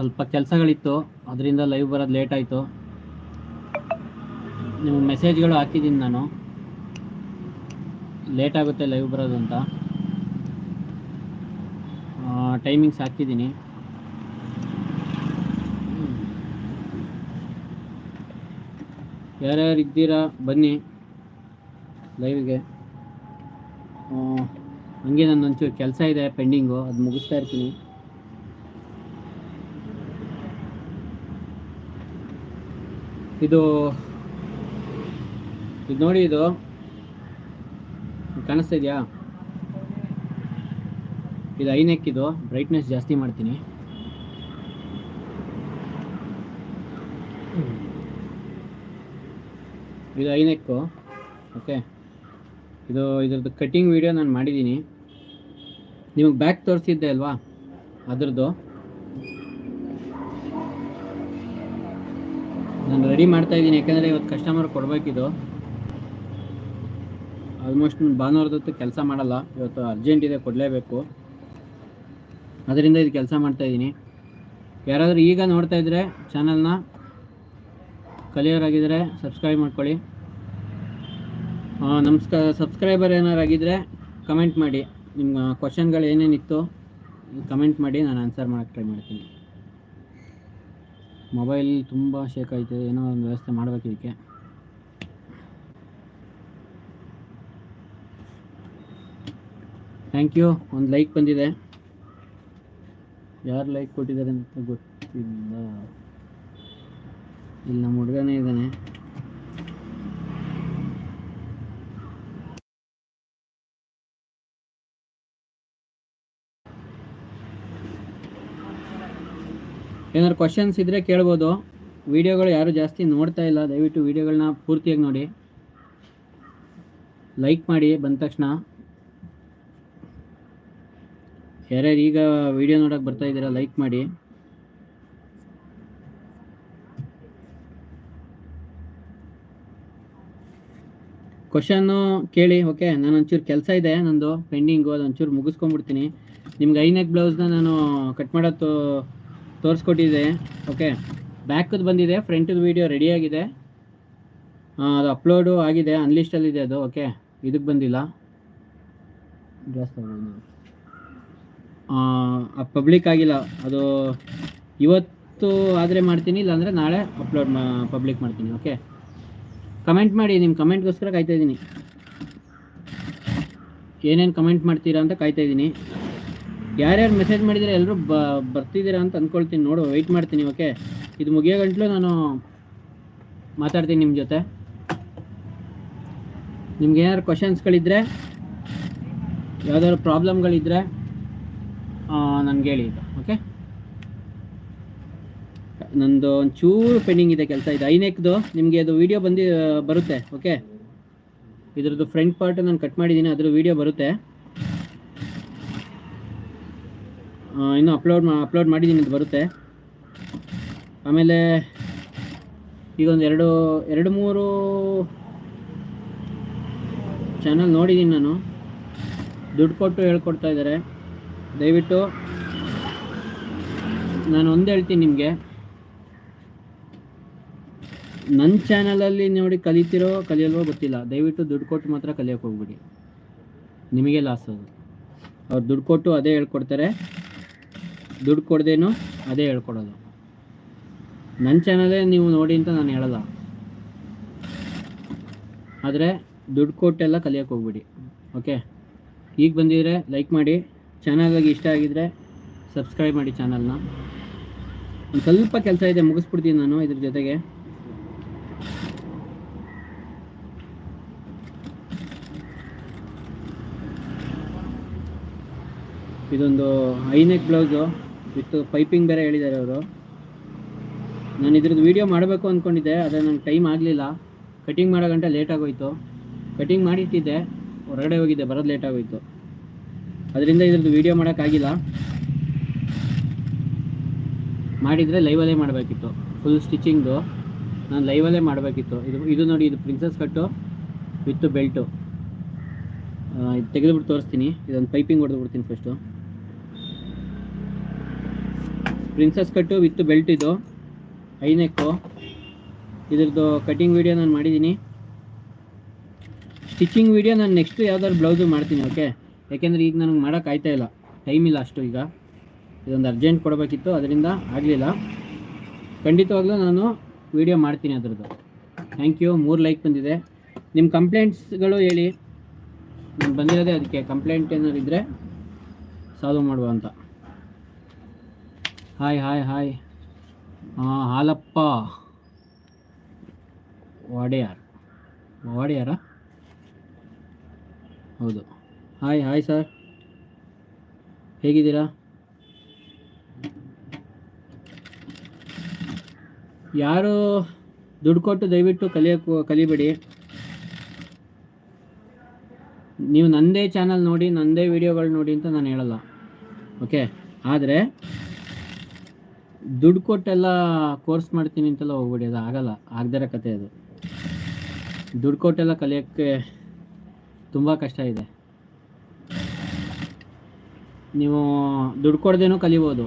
ಸ್ವಲ್ಪ ಕೆಲಸಗಳಿತ್ತು, ಅದರಿಂದ ಲೈವ್ ಬರೋದು ಲೇಟ್ ಆಯಿತು. ನಿಮ್ಮ ಮೆಸೇಜ್ಗಳು ಹಾಕಿದ್ದೀನಿ ನಾನು. ಲೇಟ್ ಆಗುತ್ತೆ ಲೈವ್ ಬರೋದು ಅಂತ. ಟೈಮಿಂಗ್ಸ್ ಹಾಕಿದ್ದೀನಿ ಯಾರ್ಯಾರು ಇದ್ದೀರಾ? ಬನ್ನಿ. ಲೈವ್ಗೆ ಹಂಗೆ ನನ್ನ ಒಂಚೂರು ಕೆಲಸ ಇದೆ ಪೆಂಡಿಂಗು ಅದು ಮುಗಿಸ್ತಾ ಇರ್ತೀನಿ. ಇದು ಇದು ನೋಡಿ ಇದು. ಕಾಣಿಸ್ತಾ ಇದೆಯಾ? ಇದು ಐನೆಕ್ ಇದು. ಬ್ರೈಟ್ನೆಸ್ ಜಾಸ್ತಿ ಮಾಡ್ತೀನಿ. ಇದು ಐನೆಕ್ಕು ಓಕೆ ಇದು ಇದ್ರದ್ದು ಕಟ್ಟಿಂಗ್ ವಿಡಿಯೋ ನಾನು ಮಾಡಿದ್ದೀನಿ. ನಿಮಗೆ ಬ್ಯಾಕ್ ತೋರಿಸಿದ್ದೆ ಅಲ್ವಾ? ಅದ್ರದ್ದು. ರೆಡಿ ಮಾಡ್ತಾ ಇದ್ದೀನಿ, ಯಾಕಂದರೆ ಇವತ್ತು ಕಸ್ಟಮರ್ ಕೊಡಬೇಕಿದು. ಆಲ್ಮೋಸ್ಟ್ ಭಾನುವಾರದೊತ್ತು ಕೆಲಸ ಮಾಡಲ್ಲ, ಇವತ್ತು ಅರ್ಜೆಂಟ್ ಇದೆ, ಕೊಡಲೇಬೇಕು. ಅದರಿಂದ ಇದು ಕೆಲಸ ಮಾಡ್ತಾ ಇದ್ದೀನಿ. ಯಾರಾದರೂ ಈಗ ನೋಡ್ತಾ ಇದ್ದರೆ ಚಾನಲ್ನ ಕಲಿಯೋರಾಗಿದ್ದರೆ ಸಬ್ಸ್ಕ್ರೈಬ್ ಮಾಡ್ಕೊಳ್ಳಿ. ನಮಸ್ಕಾರ ಸಬ್ಸ್ಕ್ರೈಬರ್ ಏನಾರಾಗಿದ್ದರೆ ಕಮೆಂಟ್ ಮಾಡಿ. ನಿಮ್ಮ ಕ್ವಶನ್ಗಳು ಏನೇನಿತ್ತು ಕಮೆಂಟ್ ಮಾಡಿ, ನಾನು ಆನ್ಸರ್ ಮಾಡೋಕ್ಕೆ ಟ್ರೈ ಮಾಡ್ತೀನಿ. ಮೊಬೈಲ್ ತುಂಬ ಶೇಕ್ ಆಯ್ತದೆ ಏನೋ ಒಂದು ವ್ಯವಸ್ಥೆ ಮಾಡಬೇಕು ಇದಕ್ಕೆ. ಥ್ಯಾಂಕ್ ಯು ಒಂದು ಲೈಕ್ ಬಂದಿದೆ. ಯಾರು ಲೈಕ್ ಕೊಟ್ಟಿದ್ದಾರೆ ಅಂತ ಗೊತ್ತಿಲ್ಲ. ಇಲ್ಲಿ ನಮ್ಮ ಹುಡುಗನೇ ಇದ್ದಾನೆ. ಏನಾದ್ರು ಕ್ವಶನ್ಸ್ ಇದ್ದರೆ ಕೇಳ್ಬೋದು. ವಿಡಿಯೋಗಳು ಯಾರು ಜಾಸ್ತಿ ನೋಡ್ತಾ ಇಲ್ಲ, ದಯವಿಟ್ಟು ವಿಡಿಯೋಗಳನ್ನ ಪೂರ್ತಿಯಾಗಿ ನೋಡಿ. ಲೈಕ್ ಮಾಡಿ ಬಂದ ತಕ್ಷಣ. ಯಾರ್ಯಾರು ಈಗ ವಿಡಿಯೋ ನೋಡೋಕೆ ಬರ್ತಾ ಇದ್ದೀರಾ ಲೈಕ್ ಮಾಡಿ. ಕ್ವಶನ್ನು ಕೇಳಿ ಓಕೆ ನಾನು ಒಂಚೂರು ಕೆಲಸ ಇದೆ ನಂದು ಪೆಂಡಿಂಗು ಅದು ಒಂಚೂರು ಮುಗಿಸ್ಕೊಂಡ್ಬಿಡ್ತೀನಿ. ನಿಮ್ಗೆ ಐನೆಕ್ ಬ್ಲೌಸ್ನ ನಾನು ಕಟ್ ಮಾಡೋದು ತೋರಿಸ್ಕೊಟ್ಟಿದ್ದೆ ಓಕೆ. ಬ್ಯಾಕದ್ದು ಬಂದಿದೆ, ಫ್ರಂಟದ ವೀಡಿಯೋ ರೆಡಿಯಾಗಿದೆ. ಅದು ಅಪ್ಲೋಡು ಆಗಿದೆ, ಅನ್ಲಿಸ್ಟಲ್ಲಿದೆ ಅದು, ಓಕೆ. ಇದಕ್ಕೆ ಬಂದಿಲ್ಲ. ಪಬ್ಲಿಕ್ ಆಗಿಲ್ಲ. ಅದು ಇವತ್ತು ಆದರೆ ಮಾಡ್ತೀನಿ, ಇಲ್ಲಾಂದರೆ ನಾಳೆ ಅಪ್ಲೋಡ್ ಮಾ, ಪಬ್ಲಿಕ್ ಮಾಡ್ತೀನಿ, ಓಕೆ. ಕಮೆಂಟ್ ಮಾಡಿ, ನಿಮ್ಮ ಕಮೆಂಟ್ಗೋಸ್ಕರ ಕಾಯ್ತಾ ಇದ್ದೀನಿ. ಏನೇನು ಕಮೆಂಟ್ ಮಾಡ್ತೀರಾ ಅಂತ ಕಾಯ್ತಾ ಇದ್ದೀನಿ. ಯಾರ್ಯಾರು ಮೆಸೇಜ್ ಮಾಡಿದರೆ ಎಲ್ಲರೂ ಬ, ಬರ್ತಿದ್ದೀರಾ ಅಂತ ಅಂದ್ಕೊಳ್ತೀನಿ ನೋಡು ವೆಯ್ಟ್ ಮಾಡ್ತೀನಿ ಓಕೆ ಇದು ಮುಗಿಯೋ ಗಂಟಲು ನಾನು ಮಾತಾಡ್ತೀನಿ ನಿಮ್ಮ ಜೊತೆ. ನಿಮ್ಗೆ ಏನಾದ್ರು ಕ್ವಶನ್ಸ್ಗಳಿದ್ದರೆ ಯಾವ್ದಾದ್ರು ಪ್ರಾಬ್ಲಮ್ಗಳಿದ್ದರೆ ನನಗೆ ಹೇಳಿ ಈಗ ಓಕೆ ನಂದು ಒಂಚೂರು ಪೆಂಡಿಂಗ್ ಇದೆ ಕೆಲಸ ಇದೆ. ಐನೇಕ್ದು ನಿಮಗೆ ಅದು ವಿಡಿಯೋ ಬಂದು, ಬರುತ್ತೆ ಓಕೆ ಇದ್ರದ್ದು ಫ್ರಂಟ್ ಪಾರ್ಟ್ ನಾನು ಕಟ್ ಮಾಡಿದ್ದೀನಿ ಅದ್ರ ವಿಡಿಯೋ ಬರುತ್ತೆ ಆ, ಇನ್ನೂ ಅಪ್ಲೋಡ್ ಮಾ ಅಪ್ಲೋಡ್ ಮಾಡಿದ್ದೀನಿ ಅಂತ ಬರುತ್ತೆ. ಆಮೇಲೆ ಈಗ ಒಂದು ಎರಡು ಎರಡು ಮೂರು ಚಾನಲ್ ನೋಡಿದ್ದೀನಿ ನಾನು. ದುಡ್ಡು ಕೊಟ್ಟು ಹೇಳ್ಕೊಡ್ತಾ ಇದ್ದಾರೆ. ದಯವಿಟ್ಟು ನಾನು ಒಂದು ಹೇಳ್ತೀನಿ ನಿಮಗೆ. ನನ್ನ ಚಾನಲಲ್ಲಿ ನೋಡಿ ಕಲಿತಿರೋ, ಕಲಿಯಲ್ವೋ ಗೊತ್ತಿಲ್ಲ. ದಯವಿಟ್ಟು ದುಡ್ಡು ಕೊಟ್ಟು ಮಾತ್ರ ಕಲಿಯೋಕೆ ಹೋಗ್ಬಿಡಿ. ನಿಮಗೆ ಲಾಸ್ ಅದು. ಅವ್ರು ದುಡ್ಡು ಕೊಟ್ಟು ಅದೇ ಹೇಳ್ಕೊಡ್ತಾರೆ. ದುಡ್ಡು ಕೊಡ್ದೇನು ಅದೇ ಹೇಳ್ಕೊಡೋದು. ನನ್ನ ಚಾನಲೇ ನೀವು ನೋಡಿ ಅಂತ ನಾನು ಹೇಳಲ್ಲ. ಆದರೆ ದುಡ್ಡು ಕೊಟ್ಟೆಲ್ಲ ಕಲಿಯೋಕೆ ಹೋಗ್ಬಿಡಿ ಓಕೆ ಈಗ ಬಂದಿದ್ರೆ ಲೈಕ್ ಮಾಡಿ ಚಾನಲ್ಗೆ ಇಷ್ಟ ಆಗಿದ್ರೆ ಸಬ್ಸ್ಕ್ರೈಬ್ ಮಾಡಿ ಚಾನಲ್ನ ಒಂದು ಸ್ವಲ್ಪ ಕೆಲಸ ಇದೆ, ಮುಗಿಸ್ಬಿಡ್ತೀನಿ ನಾನು ಇದ್ರ ಜೊತೆಗೆ. ಇದೊಂದು ಐನೆಕ್ ಬ್ಲೌಸು. ವಿತ್ ಪೈಪಿಂಗ್ ಬೇರೆ ಹೇಳಿದ್ದಾರೆ ಅವರು. ನಾನು ಇದ್ರದ್ದು ವೀಡಿಯೋ ಮಾಡಬೇಕು ಅಂದ್ಕೊಂಡಿದ್ದೆ ಆದರೆ ನಂಗೆ ಟೈಮ್ ಆಗಲಿಲ್ಲ. ಕಟಿಂಗ್ ಮಾಡೋ ಗಂಟೆ ಲೇಟ್ ಆಗೋಯ್ತು. ಕಟಿಂಗ್ ಮಾಡಿಟ್ಟಿದ್ದೆ, ಹೊರಗಡೆ ಹೋಗಿದ್ದೆ, ಬರೋದು ಲೇಟ್ ಆಗೋಯ್ತು. ಅದರಿಂದ ಇದ್ರದ್ದು ವೀಡಿಯೋ ಮಾಡೋಕ್ಕಾಗಿಲ್ಲ ಮಾಡಿದರೆ ಲೈವಲ್ಲೇ ಮಾಡಬೇಕಿತ್ತು. ಫುಲ್ ಸ್ಟಿಚಿಂಗ್ದು ನಾನು ಲೈವಲ್ಲೇ ಮಾಡಬೇಕಿತ್ತು. ಇದು ಇದು ನೋಡಿ, ಇದು ಪ್ರಿನ್ಸಸ್ ಕಟ್ಟು ವಿತ್ ಬೆಲ್ಟು ಇದು ತೆಗೆದುಬಿಟ್ಟು ತೋರಿಸ್ತೀನಿ. ಇದೊಂದು ಪೈಪಿಂಗ್ ಹೊಡೆದು ಬಿಡ್ತೀನಿ first princess cut with belt ಇದು ಐನೆಕ್ಕು ಇದ್ರದ್ದು ಕಟ್ಟಿಂಗ್ ವೀಡಿಯೋ ನಾನು ಮಾಡಿದ್ದೀನಿ ಸ್ಟಿಚಿಂಗ್ ವೀಡಿಯೋ ನಾನು ನೆಕ್ಸ್ಟು ಯಾವ್ದಾದ್ರು ಬ್ಲೌಸು ಮಾಡ್ತೀನಿ ಓಕೆ ಯಾಕೆಂದರೆ ಈಗ ನನಗೆ ಮಾಡೋಕೆ ಆಯ್ತಾ ಇಲ್ಲ. ಟೈಮ್ ಇಲ್ಲ ಅಷ್ಟು ಈಗ. ಇದೊಂದು ಅರ್ಜೆಂಟ್ ಕೊಡಬೇಕಿತ್ತು, ಅದರಿಂದ ಆಗಲಿಲ್ಲ. ಖಂಡಿತವಾಗಲೂ ನಾನು ವೀಡಿಯೋ ಮಾಡ್ತೀನಿ ಅದರದ್ದು. ಥ್ಯಾಂಕ್ ಯು ಮೂರು ಲೈಕ್ ಬಂದಿದೆ. ನಿಮ್ಮ ಕಂಪ್ಲೇಂಟ್ಸ್ಗಳು ಹೇಳಿ. ನಾನು ಬಂದಿರೋದೇ ಅದಕ್ಕೆ. ಕಂಪ್ಲೇಂಟ್ ಏನಾದ್ರು ಇದ್ದರೆ ಸಾಲ್ವ್ ಮಾಡುವ ಅಂತ. Hi hi hi Halappa. Wodeyar. ವಾಡೆಯಾರ? ಹೌದು. ಹಾಯ್ ಹಾಯ್ ಸರ್ ಹೇಗಿದ್ದೀರಾ? ಯಾರು ದುಡ್ಡು ಕೊಟ್ಟು ದಯವಿಟ್ಟು ಕಲಿಯೋಕ್ಕೂ ಕಲಿಬೇಡಿ. ನೀವು ನನ್ನದೇ ಚಾನಲ್ ನೋಡಿ ನನ್ನದೇ ವಿಡಿಯೋಗಳು ನೋಡಿ ಅಂತ ನಾನು ಹೇಳಲ್ಲ. ಓಕೆ ಆದರೆ ದುಡ್ಡು ಕೊಟ್ಟೆಲ್ಲ ಕೋರ್ಸ್ ಮಾಡ್ತೀನಿ ಅಂತೆಲ್ಲ ಹೋಗ್ಬಿಡಿ, ಅದು ಆಗಲ್ಲ ಆಗದಿರೋ ಕತೆ ಅದು. ದುಡ್ಡು ಕೊಟ್ಟೆಲ್ಲ ಕಲಿಯೋಕ್ಕೆ ತುಂಬ ಕಷ್ಟ ಇದೆ. ನೀವು ದುಡ್ಡು ಕೊಡ್ದೇನೂ ಕಲಿಬೋದು.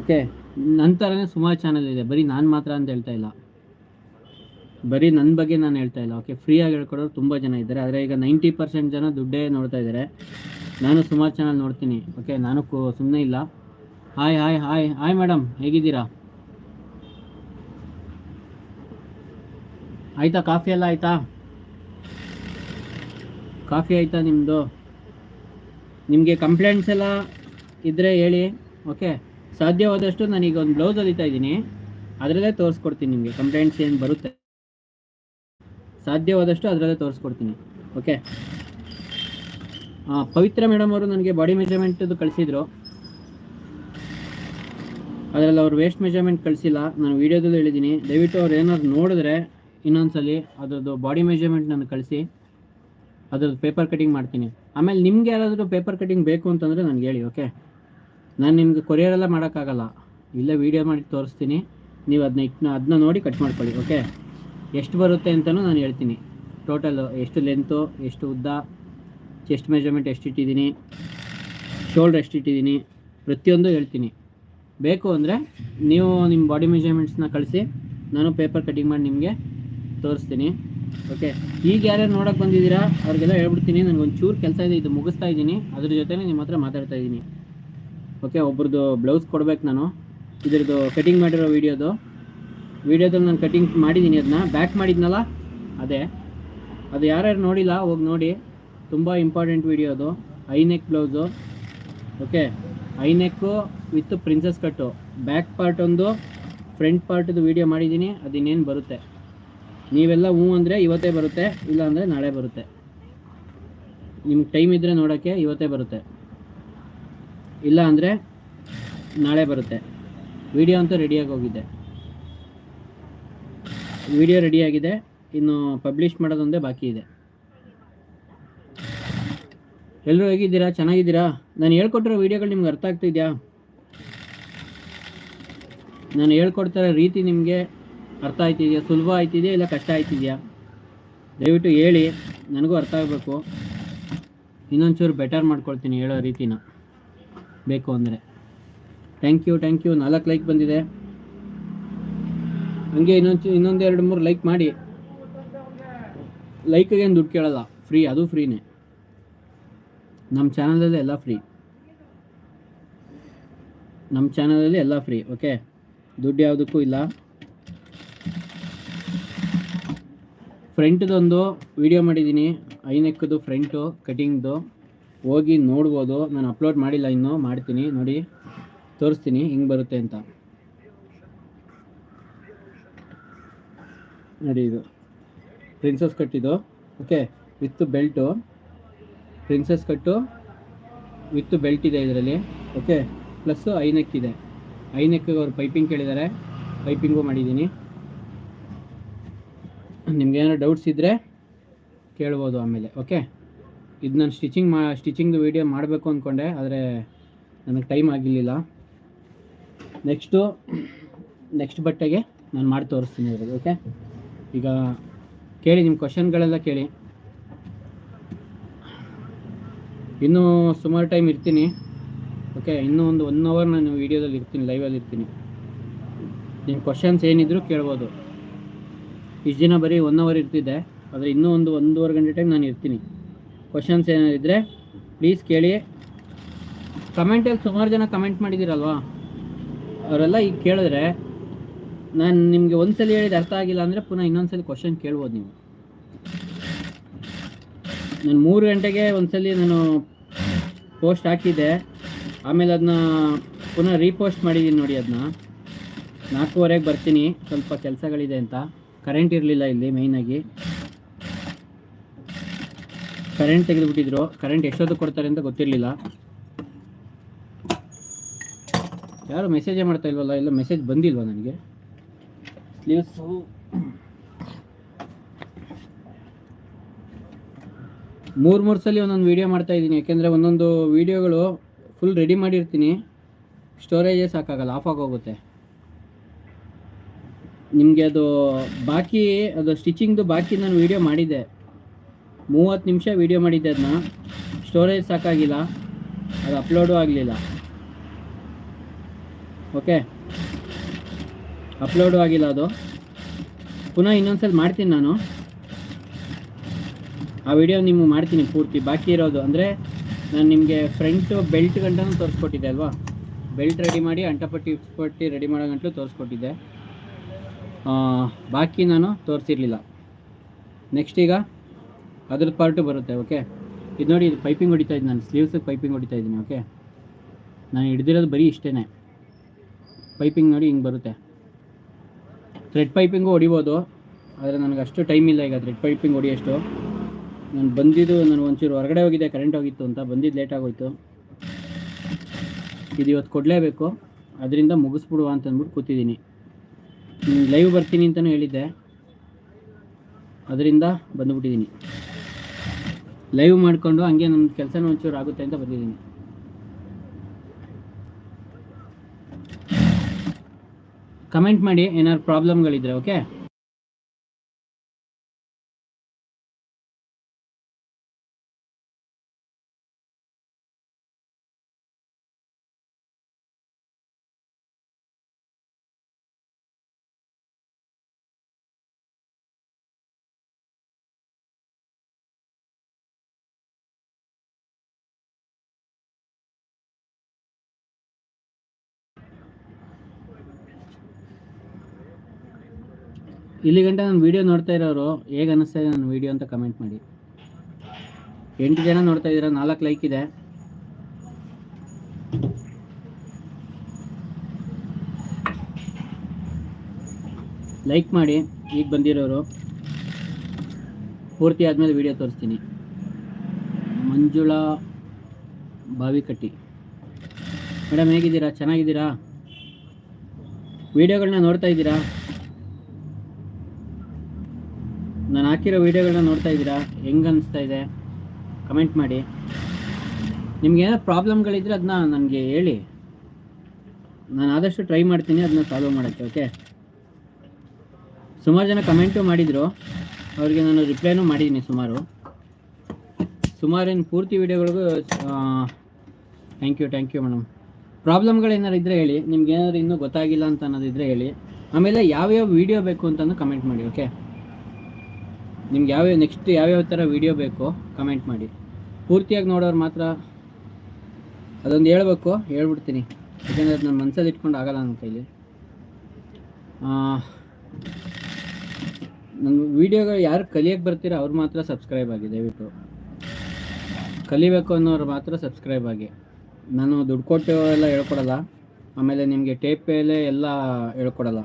ಓಕೆ ನಂತರನೇ ಸುಮಾರು ಚಾನಲ್ ಇದೆ, ಬರೀ ನಾನು ಮಾತ್ರ ಅಂತ ಹೇಳ್ತಾ ಇಲ್ಲ. ಬರೀ ನನ್ನ ಬಗ್ಗೆ ನಾನು ಹೇಳ್ತಾ ಇಲ್ಲ ಓಕೆ ಫ್ರೀಯಾಗಿ ಹೇಳ್ಕೊಡೋರು ತುಂಬ ಜನ ಇದ್ದಾರೆ, ಆದರೆ ಈಗ ನೈಂಟಿ ಪರ್ಸೆಂಟ್ ಜನ ದುಡ್ಡೇ ನೋಡ್ತಾ ಇದ್ದಾರೆ. ನಾನು ಸುಮಾರು ಚಾನಲ್ ನೋಡ್ತೀನಿ ಓಕೆ ನಾನು ಸುಮ್ಮನೆ ಇಲ್ಲ. Hi hi hi hi madam ಹೇಗಿದ್ದೀರಾ? ಆಯ್ತಾ, ಕಾಫಿ ಎಲ್ಲ ಆಯ್ತಾ? ಕಾಫಿ ಆಯ್ತಾ ನಿಮ್ಮದು ನಿಮಗೆ ಕಂಪ್ಲೇಂಟ್ಸ್ ಎಲ್ಲ ಇದ್ದರೆ ಹೇಳಿ ಓಕೆ ಸಾಧ್ಯವಾದಷ್ಟು ನಾನೀಗ ಒಂದು ಬ್ಲೌಸ್ ಹೊಲಿತಾ ಇದ್ದೀನಿ. ಅದರಲ್ಲೇ ತೋರಿಸ್ಕೊಡ್ತೀನಿ ನಿಮಗೆ. ಕಂಪ್ಲೇಂಟ್ಸ್ ಏನು ಬರುತ್ತೆ? ಸಾಧ್ಯವಾದಷ್ಟು ಅದರಲ್ಲೇ ತೋರಿಸ್ಕೊಡ್ತೀನಿ ಓಕೆ ಪವಿತ್ರ ಮೇಡಮ್ ಅವರು ನನಗೆ ಬಾಡಿ ಮೆಜರ್ಮೆಂಟದು ಕಳಿಸಿದ್ರು. ಅದರಲ್ಲಿ ಅವ್ರು ವೇಸ್ಟ್ ಮೆಜರ್ಮೆಂಟ್ ಕಳಿಸಿಲ್ಲ. ನಾನು ವೀಡಿಯೋದಲ್ಲಿ ಹೇಳಿದ್ದೀನಿ. ದಯವಿಟ್ಟು ಅವ್ರು ಏನಾದ್ರು ನೋಡಿದ್ರೆ ಇನ್ನೊಂದ್ಸಲಿ ಅದರದ್ದು ಬಾಡಿ ಮೆಜರ್ಮೆಂಟ್ ನಾನು ಕಳಿಸಿ. ಅದ್ರದ್ದು ಪೇಪರ್ ಕಟಿಂಗ್ ಮಾಡ್ತೀನಿ. ಆಮೇಲೆ ನಿಮ್ಗೆ ಯಾರಾದರೂ ಪೇಪರ್ ಕಟಿಂಗ್ ಬೇಕು ಅಂತಂದರೆ ನನಗೆ ಹೇಳಿ ಓಕೆ ನಾನು ನಿಮ್ಗೆ ಕೊರಿಯರೆಲ್ಲ ಮಾಡೋಕ್ಕಾಗಲ್ಲ. ಇಲ್ಲೇ ವೀಡಿಯೋ ಮಾಡಿ ತೋರಿಸ್ತೀನಿ. ನೀವು ಅದನ್ನ ಇಟ್ಟು ಅದನ್ನ ನೋಡಿ ಕಟ್ ಮಾಡ್ಕೊಳ್ಳಿ ಓಕೆ ಎಷ್ಟು ಬರುತ್ತೆ ಅಂತಲೂ ನಾನು ಹೇಳ್ತೀನಿ. ಟೋಟಲ್ ಎಷ್ಟು ಲೆಂತು ಎಷ್ಟು ಉದ್ದ ಚೆಸ್ಟ್ ಮೆಜರ್ಮೆಂಟ್ ಎಷ್ಟು ಇಟ್ಟಿದ್ದೀನಿ ಶೋಲ್ಡ್ರ್ ಎಷ್ಟು ಇಟ್ಟಿದ್ದೀನಿ, ಪ್ರತಿಯೊಂದು ಹೇಳ್ತೀನಿ. ಬೇಕು ಅಂದರೆ ನೀವು ನಿಮ್ಮ ಬಾಡಿ ಮೆಜರ್ಮೆಂಟ್ಸ್ನ ಕಳಿಸಿ, ನಾನು ಪೇಪರ್ ಕಟಿಂಗ್ ಮಾಡಿ ನಿಮಗೆ ತೋರಿಸ್ತೀನಿ. ಓಕೆ ಈಗ ಯಾರ್ಯಾರು ನೋಡೋಕೆ ಬಂದಿದ್ದೀರಾ, ಅವ್ರಿಗೆಲ್ಲ ಹೇಳ್ಬಿಡ್ತೀನಿ. ನನಗೊಂದು ಚೂರು ಕೆಲಸ ಇದೆ, ಇದು ಮುಗಿಸ್ತಾ ಇದ್ದೀನಿ. ಅದ್ರ ಜೊತೆ ನಿಮ್ಮ ಹತ್ರ ಮಾತಾಡ್ತಾ ಇದ್ದೀನಿ. ಓಕೆ ಒಬ್ರದ್ದು ಬ್ಲೌಸ್ ಕೊಡ್ಬೇಕು ನಾನು. ಇದ್ರದ್ದು ಕಟಿಂಗ್ ಮಾಡಿರೋ ವೀಡಿಯೋದು ವೀಡಿಯೋದಲ್ಲಿ ನಾನು ಕಟಿಂಗ್ ಮಾಡಿದ್ದೀನಿ ಅದನ್ನ ಬ್ಯಾಕ್ ಮಾಡಿದ್ನಲ್ಲ? ಅದೇ. ಅದು ಯಾರ್ಯಾರು ನೋಡಿಲ್ಲ, ಹೋಗಿ ನೋಡಿ. ತುಂಬ ಇಂಪಾರ್ಟೆಂಟ್ ವೀಡಿಯೋ ಅದು. ಐನೆಕ್ blouse okay ಐನೆಕ್ಕು with princess cut back part ಒಂದು ಫ್ರಂಟ್ ಪಾರ್ಟ್ದು ವೀಡಿಯೋ ಮಾಡಿದ್ದೀನಿ, ಅದಿನ್ನೇನು ಬರುತ್ತೆ. ನೀವೆಲ್ಲ ಹ್ಞೂ ಅಂದರೆ ಇವತ್ತೇ ಬರುತ್ತೆ, ಇಲ್ಲ ಅಂದರೆ ನಾಳೆ ಬರುತ್ತೆ. ನಿಮ್ಗೆ ಟೈಮ್ ಇದ್ದರೆ ನೋಡೋಕ್ಕೆ ಇವತ್ತೇ ಬರುತ್ತೆ. ಇಲ್ಲ ಅಂದರೆ ನಾಳೆ ಬರುತ್ತೆ. ವಿಡಿಯೋ ಅಂತೂ ರೆಡಿಯಾಗಿ ಹೋಗಿದೆ. ವಿಡಿಯೋ ರೆಡಿಯಾಗಿದೆ ಇನ್ನು ಪಬ್ಲಿಷ್ ಮಾಡೋದೊಂದೇ ಬಾಕಿ ಇದೆ. ಎಲ್ಲರೂ ಹೇಗಿದ್ದೀರಾ? ಚೆನ್ನಾಗಿದ್ದೀರಾ? ನಾನು ಹೇಳ್ಕೊಟ್ಟಿರೋ ವೀಡಿಯೋಗಳು ನಿಮ್ಗೆ ಅರ್ಥ ಆಗ್ತಿದ್ಯಾ? ನಾನು ಹೇಳ್ಕೊಡ್ತಿರೋ ರೀತಿ ನಿಮಗೆ ಅರ್ಥ ಆಯ್ತಿದೆಯಾ? ಸುಲಭ ಆಯ್ತಿದೆಯಾ ಇಲ್ಲ ಕಷ್ಟ ಆಯ್ತಿದೆಯಾ? ದಯವಿಟ್ಟು ಹೇಳಿ, ನನಗೂ ಅರ್ಥ ಆಗಬೇಕು. ಇನ್ನೊಂಚೂರು ಬೆಟರ್ ಮಾಡ್ಕೊಳ್ತೀನಿ ಹೇಳೋ ರೀತಿನ. ಬೇಕು ಅಂದರೆ. ಥ್ಯಾಂಕ್ ಯು ಥ್ಯಾಂಕ್ ಯು ನಾಲ್ಕು ಲೈಕ್ ಬಂದಿದೆ. ಹಂಗೆ ಇನ್ನೊಂದು ಇನ್ನೊಂದು ಎರಡು ಮೂರು ಲೈಕ್ ಮಾಡಿ. ಲೈಕ್ಗೇನು ದುಡ್ಡು ಕೇಳಲ್ಲ. ಫ್ರೀ ಅದು ಫ್ರೀನೇ ನಮ್ಮ ಚಾನಲಲ್ಲಿ ಎಲ್ಲ ಫ್ರೀ. ನಮ್ಮ ಚಾನಲಲ್ಲಿ ಎಲ್ಲ ಫ್ರೀ, ಓಕೆ? ದುಡ್ಡು ಯಾವುದಕ್ಕೂ ಇಲ್ಲ. ಫ್ರಂಟ್ದೊಂದು ವಿಡಿಯೋ ಮಾಡಿದ್ದೀನಿ ಐನೆಕ್ಕದು ಫ್ರಂಟು, ಕಟಿಂಗ್ದು. ಹೋಗಿ ನೋಡ್ಬೋದು, ನಾನು ಅಪ್ಲೋಡ್ ಮಾಡಿಲ್ಲ ಇನ್ನೂ, ಮಾಡ್ತೀನಿ, ನೋಡಿ, ತೋರಿಸ್ತೀನಿ, ಹಿಂಗೆ ಬರುತ್ತೆ ಅಂತ. ನೋಡಿ ಇದು ಪ್ರಿನ್ಸಸ್ ಕಟ್ಟಿದ್ದು ಓಕೆ? ವಿತ್ ಬೆಲ್ಟು ಪ್ರಿನ್ಸಸ್ ಕಟ್ಟು ವಿತ್ ಬೆಲ್ಟ್ ಇದೆ ಇದರಲ್ಲಿ ಓಕೆ ಪ್ಲಸ್ಸು ಐನೆಕ್ ಇದೆ. ಐನೆಕ್ಕಿಗೆ ಅವ್ರು ಪೈಪಿಂಗ್ ಕೇಳಿದ್ದಾರೆ. ಪೈಪಿಂಗು ಮಾಡಿದ್ದೀನಿ. ನಿಮ್ಗೆ ಏನಾದ್ರು ಡೌಟ್ಸ್ ಇದ್ದರೆ ಕೇಳ್ಬೋದು ಆಮೇಲೆ ಓಕೆ ಇದು ನಾನು ಸ್ಟಿಚಿಂಗ್ ಮಾ ಸ್ಟಿಚಿಂಗ್ದು ವೀಡಿಯೋ ಮಾಡಬೇಕು ಅಂದ್ಕೊಂಡೆ ಆದರೆ ನನಗೆ ಟೈಮ್ ಆಗಿರಲಿಲ್ಲ. ನೆಕ್ಸ್ಟು ನೆಕ್ಸ್ಟ್ ಬಟ್ಟೆಗೆ ನಾನು ಮಾಡಿ ತೋರಿಸ್ತೀನಿ ಇದ್ರಲ್ಲಿ ಓಕೆ ಈಗ ಕೇಳಿ ನಿಮ್ಮ ಕ್ವಶನ್ಗಳೆಲ್ಲ ಕೇಳಿ. ಇನ್ನೂ ಸುಮಾರು ಟೈಮ್ ಇರ್ತೀನಿ. ಓಕೆ ಇನ್ನೂ ಒಂದು ಒನ್ ಅವರ್ ನಾನು ವೀಡಿಯೋದಲ್ಲಿ ಇರ್ತೀನಿ ಲೈವಲ್ಲಿ ಇರ್ತೀನಿ. ನಿಮ್ಮ ಕ್ವಶನ್ಸ್ ಏನಿದ್ರು ಕೇಳ್ಬೋದು. ಇಷ್ಟು ದಿನ ಬರೀ ಒನ್ ಅವರ್ ಇರ್ತಿದ್ದೆ ಆದರೆ ಇನ್ನೂ ಒಂದು ಒಂದೂವರೆ ಗಂಟೆ ಟೈಮ್ ನಾನು ಇರ್ತೀನಿ. ಕ್ವಶನ್ಸ್ ಏನಾದಿದ್ರೆ ಪ್ಲೀಸ್ ಕೇಳಿ. ಕಮೆಂಟಲ್ಲಿ ಸುಮಾರು ಜನ ಕಮೆಂಟ್ ಮಾಡಿದ್ದೀರಲ್ವಾ ಅವರೆಲ್ಲ ಈಗ ಕೇಳಿದ್ರೆ ನಾನು ನಿಮಗೆ ಒಂದ್ಸಲಿ ಹೇಳಿದ ಅರ್ಥ ಆಗಿಲ್ಲ ಅಂದರೆ ಪುನಃ ಇನ್ನೊಂದ್ಸಲಿ ಕ್ವಶನ್ ಕೇಳ್ಬೋದು ನೀವು. ನಾನು ಮೂರು ಗಂಟೆಗೆ ಒಂದ್ಸಲಿ ನಾನು ಪೋಸ್ಟ್ ಹಾಕಿದೆ. ಆಮೇಲೆ ಅದನ್ನ ಪುನಃ ರೀಪೋಸ್ಟ್ ಮಾಡಿದ್ದೀನಿ ನೋಡಿ ಅದನ್ನ ನಾಲ್ಕೂವರೆಗೆ ಬರ್ತೀನಿ. ಸ್ವಲ್ಪ ಕೆಲಸಗಳಿದೆ ಅಂತ. ಕರೆಂಟ್ ಇರಲಿಲ್ಲ ಇಲ್ಲಿ ಮೇಯ್ನಾಗಿ ಕರೆಂಟ್ ತೆಗೆದುಬಿಟ್ಟಿದ್ರು. ಕರೆಂಟ್ ಎಷ್ಟೊತ್ತು ಕೊಡ್ತಾರೆ ಅಂತ ಗೊತ್ತಿರಲಿಲ್ಲ. ಯಾರು ಮೆಸೇಜೇ ಮಾಡ್ತಾ ಇಲ್ವಲ್ಲ? ಇಲ್ಲ ಮೆಸೇಜ್ ಬಂದಿಲ್ವ ನನಗೆ? ಸ್ಲೀವ್ಸು ಮೂರು ಮೂರು ಸಲ ಒಂದೊಂದು ವೀಡಿಯೋ ಮಾಡ್ತಾ ಇದ್ದೀನಿ. ಯಾಕೆಂದರೆ ಒಂದೊಂದು ವೀಡಿಯೋಗಳು ಫುಲ್ ರೆಡಿ ಮಾಡಿರ್ತೀನಿ. ಸ್ಟೋರೇಜೇ ಸಾಕಾಗಲ್ಲ ಆಫ್ ಆಗೋಗುತ್ತೆ ನಿಮಗೆ ಅದು ಬಾಕಿ, ಅದು ಸ್ಟಿಚಿಂಗ್ದು ಬಾಕಿ ನಾನು ವೀಡಿಯೋ ಮಾಡಿದ್ದೆ. ಮೂವತ್ತು ನಿಮಿಷ ವೀಡಿಯೋ ಮಾಡಿದ್ದೆ ಅದನ್ನ ಸ್ಟೋರೇಜ್ ಸಾಕಾಗಿಲ್ಲ. ಅದು ಅಪ್ಲೋಡು ಆಗಲಿಲ್ಲ. ಓಕೆ ಅಪ್ಲೋಡು ಆಗಿಲ್ಲ ಅದು. ಪುನಃ ಇನ್ನೊಂದ್ಸಲ ಮಾಡ್ತೀನಿ ನಾನು. ಆ ವಿಡಿಯೋ ನಿಮ್ಗೆ ಮಾಡ್ತೀನಿ ಪೂರ್ತಿ. ಬಾಕಿ ಇರೋದು ಅಂದರೆ ನಾನು ನಿಮಗೆ ಫ್ರಂಟು ಬೆಲ್ಟ್ ಗಂಟನೂ ತೋರಿಸ್ಕೊಟ್ಟಿದ್ದೆ ಅಲ್ವಾ? ಬೆಲ್ಟ್ ರೆಡಿ ಮಾಡಿ, ಅಂಟಪಟ್ಟಿ ಪಟ್ಟಿ ರೆಡಿ ಮಾಡೋ ಗಂಟಲು ತೋರಿಸ್ಕೊಟ್ಟಿದ್ದೆ. ಬಾಕಿ ನಾನು ತೋರಿಸಿರಲಿಲ್ಲ. ನೆಕ್ಸ್ಟ್ ಈಗ ಅದ್ರ ಪಾರ್ಟು ಬರುತ್ತೆ ಓಕೆ ಇದು ನೋಡಿ, ಇದು ಪೈಪಿಂಗ್ ಹೊಡಿತಾ ಇದ್ದೀನಿ ನಾನು. ಸ್ಲೀವ್ಸಿಗೆ ಪೈಪಿಂಗ್ ಹೊಡಿತಾ ಇದ್ದೀನಿ ಓಕೆ ನಾನು ಹಿಡ್ದಿರೋದು ಬರೀ ಇಷ್ಟೇ ಪೈಪಿಂಗ್ ನೋಡಿ ಹಿಂಗೆ ಬರುತ್ತೆ. ಥ್ರೆಡ್ ಪೈಪಿಂಗು ಹೊಡಿಬೋದು, ಆದರೆ ನನಗೆ ಅಷ್ಟು ಟೈಮ್ ಇಲ್ಲ ಈಗ ಥ್ರೆಡ್ ಪೈಪಿಂಗ್ ಹೊಡಿಯೋಷ್ಟು. ನಾನು ಬಂದಿದ್ದು, ನಾನು ಒಂಚೂರು ಹೊರಗಡೆ ಹೋಗಿದ್ದೆ ಕರೆಂಟ್ ಹೋಗಿತ್ತು ಅಂತ. ಬಂದಿದ್ದು ಲೇಟ್ ಆಗೋಯ್ತು. ಇದು ಇವತ್ತು ಕೊಡಲೇಬೇಕು. ಅದರಿಂದ ಮುಗಿಸ್ಬಿಡುವ ಅಂತ ಅಂದ್ಬಿಟ್ಟು ಕೂತಿದ್ದೀನಿ. ಲೈವ್ ಬರ್ತೀನಿ ಅಂತಲೂ ಹೇಳಿದ್ದೆ. ಅದರಿಂದ ಬಂದುಬಿಟ್ಟಿದ್ದೀನಿ. ಲೈವ್ ಮಾಡಿಕೊಂಡು ಹಂಗೆ ನನ್ನ ಕೆಲಸನೂ ಒಂಚೂರು ಆಗುತ್ತೆ ಅಂತ ಬಂದಿದ್ದೀನಿ. ಕಮೆಂಟ್ ಮಾಡಿ ಏನಾದ್ರು ಪ್ರಾಬ್ಲಮ್ಗಳಿದ್ರೆ ಓಕೆ ಇಲ್ಲಿ ಗಂಟ ನಾನು ವೀಡಿಯೋ ನೋಡ್ತಾ ಇರೋರು, ಹೇಗೆ ಅನ್ನಿಸ್ತಾ ಇದೆ ನನ್ನ ವೀಡಿಯೋ ಅಂತ ಕಮೆಂಟ್ ಮಾಡಿ. ಎಂಟು ಜನ ನೋಡ್ತಾ ಇದ್ದೀರಾ? ನಾಲ್ಕು ಲೈಕ್ ಇದೆ. ಲೈಕ್ ಮಾಡಿ, ಈಗ ಬಂದಿರೋರು. ಪೂರ್ತಿ ಆದಮೇಲೆ ವೀಡಿಯೋ ತೋರಿಸ್ತೀನಿ. ಮಂಜುಳಾ ಬಾವಿಕಟ್ಟಿ. ಮೇಡಮ್, ಹೇಗಿದ್ದೀರಾ? ಚೆನ್ನಾಗಿದ್ದೀರಾ? ವಿಡಿಯೋಗಳನ್ನ ನೋಡ್ತಾ ಇದ್ದೀರಾ? ನಾನು ಹಾಕಿರೋ ವೀಡಿಯೋಗಳನ್ನ ನೋಡ್ತಾ ಇದ್ದೀರಾ? ಹೆಂಗೆ ಅನಿಸ್ತಾ ಇದೆ? ಕಮೆಂಟ್ ಮಾಡಿ. ನಿಮ್ಗೆ ಏನಾದ್ರು ಪ್ರಾಬ್ಲಮ್ಗಳಿದ್ರೆ ಅದನ್ನ ನನಗೆ ಹೇಳಿ. ನಾನು ಆದಷ್ಟು ಟ್ರೈ ಮಾಡ್ತೀನಿ ಅದನ್ನ ಸಾಲ್ವ್ ಮಾಡೋಕ್ಕೆ ಓಕೆ ಸುಮಾರು ಜನ ಕಮೆಂಟು ಮಾಡಿದರು. ಅವರಿಗೆ ನಾನು ರಿಪ್ಲೈನೂ ಮಾಡಿದ್ದೀನಿ ಸುಮಾರು. ಸುಮಾರು ಏನು ಪೂರ್ತಿ ವೀಡಿಯೋಗಳಿಗೂ thank you thank you madam ಪ್ರಾಬ್ಲಮ್ಗಳೇನಾರು ಇದ್ದರೆ ಹೇಳಿ. ನಿಮ್ಗೆ ಏನಾದ್ರು ಇನ್ನೂ ಗೊತ್ತಾಗಿಲ್ಲ ಅಂತ ಅನ್ನೋದಿದ್ರೆ ಹೇಳಿ. ಆಮೇಲೆ ಯಾವ್ಯಾವ ವೀಡಿಯೋ ಬೇಕು ಅಂತಂದು ಕಮೆಂಟ್ ಮಾಡಿ ಓಕೆ ನಿಮ್ಗೆ ಯಾವ್ಯಾವ ನೆಕ್ಸ್ಟ್ ಯಾವ್ಯಾವ ಥರ ವೀಡಿಯೋ ಬೇಕೋ ಕಮೆಂಟ್ ಮಾಡಿ. ಪೂರ್ತಿಯಾಗಿ ನೋಡೋರು ಮಾತ್ರ ಅದೊಂದು ಹೇಳ್ಬೇಕು, ಹೇಳ್ಬಿಡ್ತೀನಿ. ಯಾಕೆಂದರೆ ನನ್ನ ಮನಸ್ಸಲ್ಲಿ ಇಟ್ಕೊಂಡು ಆಗಲ್ಲ ನನ್ನ ಕೈಲಿ. ನನ್ನ ವೀಡಿಯೋಗಳು ಯಾರು ಕಲಿಯೋಕ್ಕೆ ಬರ್ತೀರ ಅವ್ರು ಮಾತ್ರ ಸಬ್ಸ್ಕ್ರೈಬ್ ಆಗಿ, ದಯವಿಟ್ಟು. ಕಲಿಬೇಕು ಅನ್ನೋರು ಮಾತ್ರ ಸಬ್ಸ್ಕ್ರೈಬ್ ಆಗಿ. ನಾನು ದುಡ್ಡು ಕೊಟ್ಟು ಎಲ್ಲ ಹೇಳ್ಕೊಡಲ್ಲ. ಆಮೇಲೆ ನಿಮಗೆ ಟೇಪೇಲೆ ಎಲ್ಲ ಹೇಳ್ಕೊಡಲ್ಲ.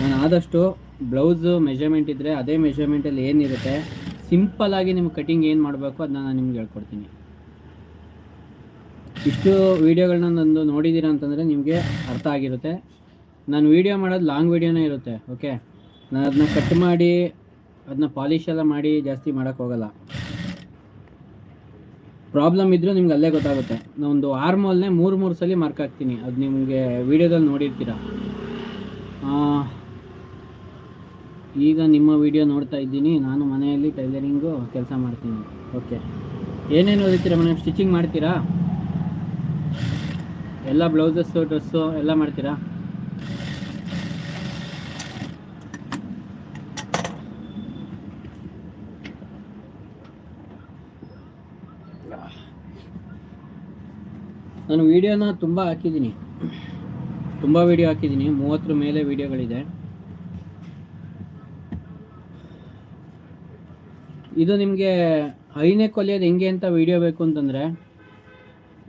ನಾನು ಆದಷ್ಟು ಬ್ಲೌಸು ಮೆಜರ್ಮೆಂಟ್ ಇದ್ದರೆ ಅದೇ ಮೆಜರ್ಮೆಂಟಲ್ಲಿ ಏನಿರುತ್ತೆ ಸಿಂಪಲ್ಲಾಗಿ ನಿಮ್ಗೆ ಕಟಿಂಗ್ ಏನು ಮಾಡಬೇಕು ಅದನ್ನ ನಾನು ನಿಮ್ಗೆ ಹೇಳ್ಕೊಡ್ತೀನಿ. ಇಷ್ಟು ವೀಡಿಯೋಗಳನ್ನ ನಂದು ನೋಡಿದ್ದೀರಾ ಅಂತಂದರೆ ನಿಮಗೆ ಅರ್ಥ ಆಗಿರುತ್ತೆ. ನಾನು ವೀಡಿಯೋ ಮಾಡೋದು ಲಾಂಗ್ ವೀಡಿಯೋನೇ ಇರುತ್ತೆ, ಓಕೆ? ನಾನು ಅದನ್ನ ಕಟ್ ಮಾಡಿ ಅದನ್ನ ಪಾಲಿಶ್ ಎಲ್ಲ ಮಾಡಿ ಜಾಸ್ತಿ ಮಾಡೋಕ್ಕೋಗಲ್ಲ ಪ್ರಾಬ್ಲಮ್ ಇದ್ದರೂ ನಿಮ್ಗೆ ಅಲ್ಲೇ ಗೊತ್ತಾಗುತ್ತೆ. ನಾನೊಂದು ಆರ್ಮೋಲ್ನೇ ಮೂರು ಮೂರು ಸಲ ಮಾರ್ಕ್ ಹಾಕ್ತೀನಿ, ಅದು ನಿಮಗೆ ವೀಡಿಯೋದಲ್ಲಿ ನೋಡಿರ್ತೀರ. ಈಗ ನಿಮ್ಮ ವಿಡಿಯೋ ನೋಡ್ತಾ ಇದ್ದೀನಿ. ನಾನು ಮನೆಯಲ್ಲಿ ಟೈಲರಿಂಗು ಕೆಲಸ ಮಾಡ್ತೀನಿ. ಓಕೆ ಏನೇನು ಓದಿರ್ತೀರಾ ಮನೆ? ಸ್ಟಿಚಿಂಗ್ ಮಾಡ್ತೀರಾ? ಎಲ್ಲ ಬ್ಲೌಸಸ್ಸು ಡ್ರೆಸ್ಸು ಎಲ್ಲ ಮಾಡ್ತೀರಾ? ನಾನು ವಿಡಿಯೋನ ತುಂಬ ಹಾಕಿದ್ದೀನಿ. ತುಂಬ ವಿಡಿಯೋ ಹಾಕಿದ್ದೀನಿ. ಮೂವತ್ತರ ಮೇಲೆ ವಿಡಿಯೋಗಳಿದೆ ಇದು ನಿಮಗೆ ಐನೇ ಕೊಲಿಯೋದು ಹೆಂಗೆ ಅಂತ ವಿಡಿಯೋ ಬೇಕು ಅಂತಂದರೆ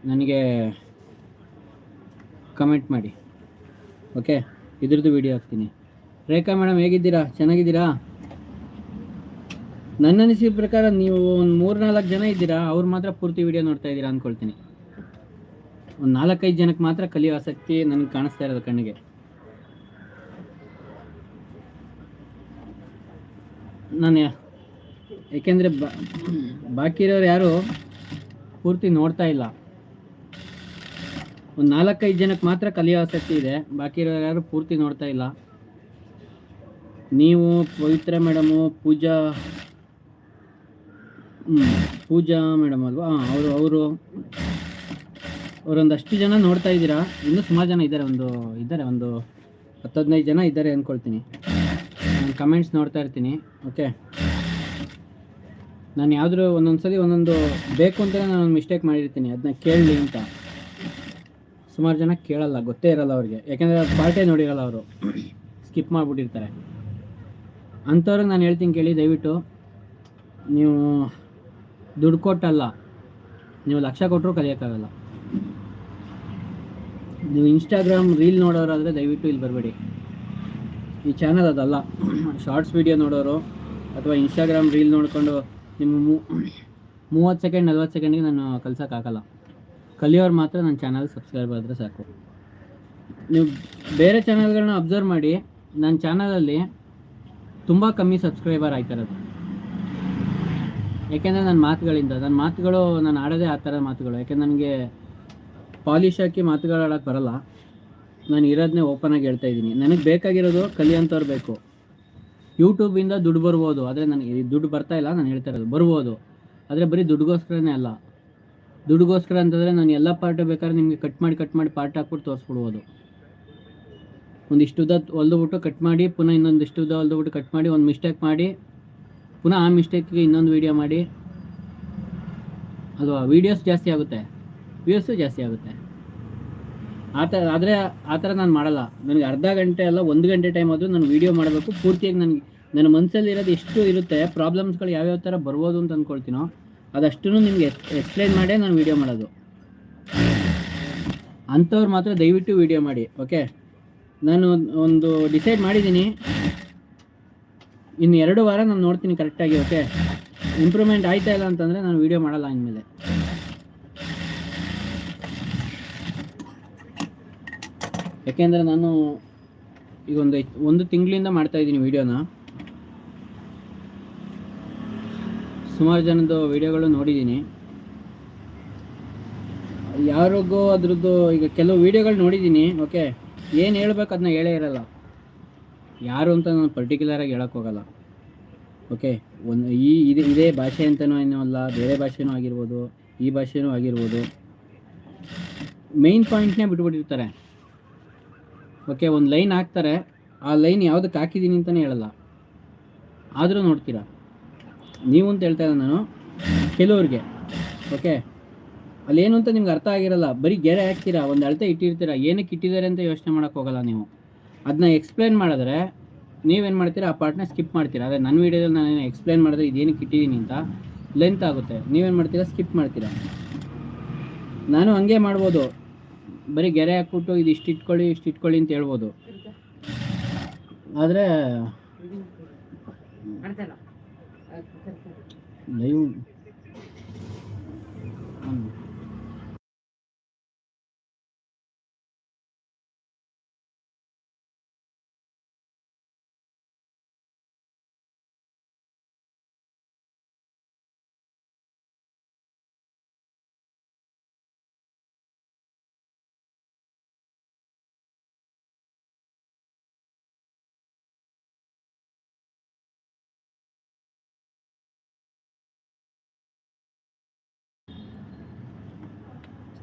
ನನಗೆ ಕಮೆಂಟ್ ಮಾಡಿ. ಓಕೆ ಇದ್ರದ್ದು ವಿಡಿಯೋ ಹಾಕ್ತೀನಿ. ರೇಖಾ ಮೇಡಮ್ ಹೇಗಿದ್ದೀರಾ? ಚೆನ್ನಾಗಿದ್ದೀರಾ? ನನ್ನ ಅನಿಸಿದ ಪ್ರಕಾರ ನೀವು ಒಂದು ಮೂರು ನಾಲ್ಕು ಜನ ಇದ್ದೀರಾ, ಅವ್ರು ಮಾತ್ರ ಪೂರ್ತಿ ವಿಡಿಯೋ ನೋಡ್ತಾ ಇದ್ದೀರಾ ಅಂದ್ಕೊಳ್ತೀನಿ ಒಂದು ನಾಲ್ಕೈದು ಜನಕ್ಕೆ ಮಾತ್ರ ಕಲಿಯೋ ಆಸಕ್ತಿ ನನಗೆ ಕಾಣಿಸ್ತಾ ಇರೋದು ಕಣ್ಣಿಗೆ. ನಾನು ಏಕೆಂದರೆ ಬಾಕಿ ಇರೋರು ಯಾರು ಪೂರ್ತಿ ನೋಡ್ತಾ ಇಲ್ಲ. ಒಂದು ನಾಲ್ಕೈದು ಜನಕ್ಕೆ ಮಾತ್ರ ಕಲಿಯೋ ಆಸಕ್ತಿ ಇದೆ. ಬಾಕಿ ಇರೋರು ಯಾರು ಪೂರ್ತಿ ನೋಡ್ತಾ ಇಲ್ಲ. ನೀವು ಪವಿತ್ರ ಮೇಡಮು, ಪೂಜಾ ಪೂಜಾ ಮೇಡಮ್ ಅಲ್ವಾ? ಹಾಂ ಅವರು ಅವರು, ಅವರೊಂದಷ್ಟು ಜನ ನೋಡ್ತಾ ಇದ್ದೀರಾ? ಇನ್ನೂ ಸುಮಾರು ಜನ ಇದ್ದಾರೆ, ಒಂದು ಇದ್ದಾರೆ, ಒಂದು ಹತ್ತು ಹದಿನೈದು ಜನ ಇದ್ದಾರೆ ಅಂದ್ಕೊಳ್ತೀನಿ ನಾನು ಕಮೆಂಟ್ಸ್ ನೋಡ್ತಾ ಇರ್ತೀನಿ ಓಕೆ ನಾನು ಯಾವುದೂ ಒಂದೊಂದು ಸಲ ಒಂದೊಂದು ಬೇಕು ಅಂತ ನಾನು ಒಂದು ಮಿಸ್ಟೇಕ್ ಮಾಡಿರ್ತೀನಿ. ಅದನ್ನ ಕೇಳಲಿ ಅಂತ. ಸುಮಾರು ಜನ ಕೇಳಲ್ಲ, ಗೊತ್ತೇ ಇರಲ್ಲ ಅವ್ರಿಗೆ. ಯಾಕೆಂದರೆ ಪಾರ್ಟೇ ನೋಡಿರಲ್ಲ ಅವರು. ಸ್ಕಿಪ್ ಮಾಡಿಬಿಟ್ಟಿರ್ತಾರೆ. ಅಂಥವ್ರಿಗೆ ನಾನು ಹೇಳ್ತೀನಿ ಕೇಳಿ, ದಯವಿಟ್ಟು. ನೀವು ದುಡ್ಡು ಕೊಟ್ಟಲ್ಲ, ನೀವು ಲಕ್ಷ ಕೊಟ್ಟರು ಕಲಿಯೋಕ್ಕಾಗಲ್ಲ. ನೀವು ಇನ್ಸ್ಟಾಗ್ರಾಮ್ ರೀಲ್ ನೋಡೋರಾದರೆ ದಯವಿಟ್ಟು ಇಲ್ಲಿ ಬರಬೇಡಿ. ಈ ಚಾನಲ್ ಅದಲ್ಲ. ಶಾರ್ಟ್ಸ್ ವಿಡಿಯೋ ನೋಡೋರು ಅಥವಾ ಇನ್ಸ್ಟಾಗ್ರಾಮ್ ರೀಲ್ ನೋಡಿಕೊಂಡು ನಿಮ್ಮ ಮೂವತ್ತು ಸೆಕೆಂಡ್ ನಲ್ವತ್ತು ಸೆಕೆಂಡಿಗೆ ನಾನು ಕಲ್ಸೋಕ್ಕಾಗಲ್ಲ ಕಲಿಯೋರು ಮಾತ್ರ ನನ್ನ ಚಾನಲ್ ಸಬ್ಸ್ಕ್ರೈಬ್ ಆದರೆ ಸಾಕು. ನೀವು ಬೇರೆ ಚಾನಲ್ಗಳನ್ನ ಅಬ್ಸರ್ವ್ ಮಾಡಿ ನನ್ನ ಚಾನಲಲ್ಲಿ ತುಂಬ ಕಮ್ಮಿ ಸಬ್ಸ್ಕ್ರೈಬರ್ ಆಯ್ತಿರೋದು ಯಾಕೆಂದರೆ ನನ್ನ ಮಾತುಗಳಿಂದ ನನ್ನ ಮಾತುಗಳು, ನಾನು ಆಡೋದೇ ಆ ಥರ ಮಾತುಗಳು. ಯಾಕೆಂದ್ರೆ ನನಗೆ ಪಾಲಿಶ್ ಹಾಕಿ ಮಾತುಗಳು ಆಡೋಕ್ಕೆ ಬರಲ್ಲ. ನಾನು ಇರೋದನ್ನೇ ಓಪನ್ ಆಗಿ ಹೇಳ್ತಾ ಇದ್ದೀನಿ. ನನಗೆ ಬೇಕಾಗಿರೋದು ಕಲಿಯೋಂಥವ್ರು ಬೇಕು. ಯೂಟ್ಯೂಬಿಂದ ದುಡ್ಡು ಬರ್ಬೋದು. ಆದರೆ ನನಗೆ ದುಡ್ಡು ಬರ್ತಾ ಇಲ್ಲ ನಾನು ಹೇಳ್ತಾ ಇರೋದು. ಬರ್ಬೋದು. ಆದರೆ ಬರೀ ದುಡ್ಡುಗೋಸ್ಕರನೇ ಅಲ್ಲ. ದುಡ್ಡುಗೋಸ್ಕರ ಅಂತಂದರೆ ನಾನು ಎಲ್ಲ ಪಾರ್ಟ್ ಬೇಕಾದ್ರೆ ನಿಮಗೆ ಕಟ್ ಮಾಡಿ ಕಟ್ ಮಾಡಿ ಪಾರ್ಟ್ ಹಾಕ್ಬಿಟ್ಟು ತೋರಿಸ್ಬಿಡ್ಬೋದು. ಒಂದಿಷ್ಟು ಉದ್ದ ಹೊಲ್ದುಬಿಟ್ಟು ಕಟ್ ಮಾಡಿ, ಪುನಃ ಇನ್ನೊಂದಿಷ್ಟು ಉದ್ದ ಹೊಲ್ದುಬಿಟ್ಟು ಕಟ್ ಮಾಡಿ, ಒಂದು ಮಿಸ್ಟೇಕ್ ಮಾಡಿ, ಪುನಃ ಆ ಮಿಸ್ಟೇಕ್ಗೆ ಇನ್ನೊಂದು ವೀಡಿಯೋ ಮಾಡಿ. ಅಲ್ವಾ ವೀಡಿಯೋಸ್ ಜಾಸ್ತಿ ಆಗುತ್ತೆ. ವ್ಯೂಸು ಜಾಸ್ತಿ ಆಗುತ್ತೆ. ಆ ಥರ ಆದರೆ ಆ ಥರ ನಾನು ಮಾಡಲ್ಲ. ನನಗೆ ಅರ್ಧ ಗಂಟೆ ಅಲ್ಲ ಒಂದು ಗಂಟೆ ಟೈಮ್ ಆದರೂ ನಾನು ವೀಡಿಯೋ ಮಾಡಬೇಕು. ಪೂರ್ತಿಯಾಗಿ ನನಗೆ ನನ್ನ ಮನಸ್ಸಲ್ಲಿ ಇರೋದು ಎಷ್ಟು ಇರುತ್ತೆ ಪ್ರಾಬ್ಲಮ್ಸ್ಗಳು ಯಾವ್ಯಾವ ಥರ ಬರ್ಬೋದು ಅಂತ ಅಂದ್ಕೊಳ್ತೀನೋ ಅದಷ್ಟನ್ನು ನಿಮಗೆ ಎಕ್ಸ್ಪ್ಲೈನ್ ಮಾಡೇ ನಾನು ವೀಡಿಯೋ ಮಾಡೋದು. ಅಂಥವ್ರು ಮಾತ್ರ ದಯವಿಟ್ಟು ವೀಡಿಯೋ ಮಾಡಿ ಓಕೆ ನಾನು ಒಂದು ಡಿಸೈಡ್ ಮಾಡಿದ್ದೀನಿ. ಇನ್ನು ಎರಡು ವಾರ ನಾನು ನೋಡ್ತೀನಿ ಕರೆಕ್ಟಾಗಿ ಓಕೆ ಇಂಪ್ರೂವ್ಮೆಂಟ್ ಆಯ್ತಾ ಇಲ್ಲ ಅಂತಂದರೆ ನಾನು ವೀಡಿಯೋ ಮಾಡಲ್ಲ ಇನ್ಮೇಲೆ. ಯಾಕೆಂದರೆ ನಾನು ಈಗ ಒಂದು ಒಂದು ತಿಂಗಳಿಂದ ಮಾಡ್ತಾ ಇದ್ದೀನಿ ವೀಡಿಯೋನ ಸುಮಾರು ಜನದ್ದು ವೀಡಿಯೋಗಳು ನೋಡಿದ್ದೀನಿ. ಯಾರಿಗೂ ಅದ್ರದ್ದು ಈಗ ಕೆಲವು ವೀಡಿಯೋಗಳು ನೋಡಿದ್ದೀನಿ ಓಕೆ ಏನು ಹೇಳ್ಬೇಕು ಅದನ್ನ ಹೇಳೇ ಇರಲ್ಲ. ಯಾರು ಅಂತ ನಾನು ಪರ್ಟಿಕ್ಯುಲರಾಗಿ ಹೇಳಕ್ಕೆ ಹೋಗಲ್ಲ. ಓಕೆ ಒಂದು ಈ ಇದೇ ಇದೇ ಭಾಷೆ ಅಂತಲೂ ಏನೂ ಅಲ್ಲ, ಬೇರೆ ಭಾಷೆನೂ ಆಗಿರ್ಬೋದು, ಈ ಭಾಷೆನೂ ಆಗಿರ್ಬೋದು. ಮೇಯ್ನ್ ಪಾಯಿಂಟ್ನೇ ಬಿಟ್ಬಿಟ್ಟಿರ್ತಾರೆ. ಓಕೆ, ಒಂದು ಲೈನ್ ಹಾಕ್ತಾರೆ. ಆ ಲೈನ್ ಯಾವುದಕ್ಕೆ ಹಾಕಿದ್ದೀನಿ ಅಂತಲೇ ಹೇಳಲ್ಲ. ಆದರೂ ನೋಡ್ತೀರಾ? ನೀವು ಅಂತ ಹೇಳ್ತಾ ಇಲ್ಲ ನಾನು ಕೆಲವ್ರಿಗೆ, ಓಕೆ? ಅಲ್ಲೇನು ಅಂತ ನಿಮ್ಗೆ ಅರ್ಥ ಆಗಿರಲ್ಲ. ಬರೀ ಗೆರೆ ಹಾಕ್ತೀರಾ? ಒಂದು ಅಳತೆ ಇಟ್ಟಿರ್ತೀರಾ? ಏನಕ್ಕೆ ಇಟ್ಟಿದ್ದಾರೆ ಅಂತ ಯೋಚನೆ ಮಾಡೋಕ್ಕೆ ಹೋಗಲ್ಲ ನೀವು. ಅದನ್ನ ಎಕ್ಸ್ಪ್ಲೇನ್ ಮಾಡಿದ್ರೆ ನೀವೇನು ಮಾಡ್ತೀರಾ? ಆ ಪಾರ್ಟ್ನ ಸ್ಕಿಪ್ ಮಾಡ್ತೀರಾ. ಅದೇ ನನ್ನ ವೀಡಿಯೋದಲ್ಲಿ ನಾನು ಎಕ್ಸ್ಪ್ಲೇನ್ ಮಾಡಿದ್ರೆ ಇದೇನಕ್ಕೆ ಇಟ್ಟಿದ್ದೀನಿ ಅಂತ ಲೆಂತ್ ಆಗುತ್ತೆ. ನೀವೇನು ಮಾಡ್ತೀರಾ? ಸ್ಕಿಪ್ ಮಾಡ್ತೀರಾ. ನಾನು ಹಂಗೆ ಮಾಡ್ಬೋದು. ಬರೀ ಗೆರೆ ಹಾಕ್ಬಿಟ್ಟು ಇದು ಇಷ್ಟು ಇಟ್ಕೊಳ್ಳಿ ಇಷ್ಟು ಇಟ್ಕೊಳ್ಳಿ ಅಂತ ಹೇಳ್ಬೋದು. ಆದರೆ ಲೈವ್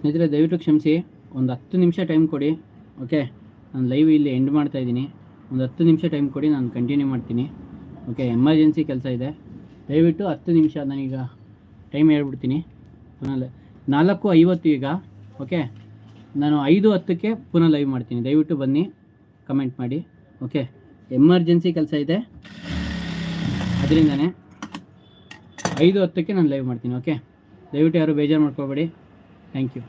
ಸ್ನೇಹಿತರೆ, ದಯವಿಟ್ಟು ಕ್ಷಮಿಸಿ. ಒಂದು ಹತ್ತು ನಿಮಿಷ ಟೈಮ್ ಕೊಡಿ. ಓಕೆ ನಾನು ಲೈವ್ ಇಲ್ಲಿ ಎಂಡ್ ಮಾಡ್ತಾ ಇದ್ದೀನಿ. ಒಂದು ಹತ್ತು ನಿಮಿಷ ಟೈಮ್ ಕೊಡಿ, ನಾನು ಕಂಟಿನ್ಯೂ ಮಾಡ್ತೀನಿ. ಓಕೆ ಎಮರ್ಜೆನ್ಸಿ ಕೆಲಸ ಇದೆ. ದಯವಿಟ್ಟು ಹತ್ತು ನಿಮಿಷ, ನಾನೀಗ ಟೈಮ್ ಹೇಳ್ಬಿಡ್ತೀನಿ. ಪುನಃ ನಾಲ್ಕು ಐವತ್ತು ಈಗ. ಓಕೆ ನಾನು ಐದು ಹತ್ತಕ್ಕೆ ಪುನಃ ಲೈವ್ ಮಾಡ್ತೀನಿ. ದಯವಿಟ್ಟು ಬನ್ನಿ. ಕಮೆಂಟ್ ಮಾಡಿ. ಓಕೆ ಎಮರ್ಜೆನ್ಸಿ ಕೆಲಸ ಇದೆ. ಅದರಿಂದನೇ ಐದು ಹತ್ತಕ್ಕೆ ನಾನು ಲೈವ್ ಮಾಡ್ತೀನಿ. ಓಕೆ ದಯವಿಟ್ಟು ಯಾರು ಬೇಜಾರು ಮಾಡ್ಕೋಬೇಡಿ. Thank you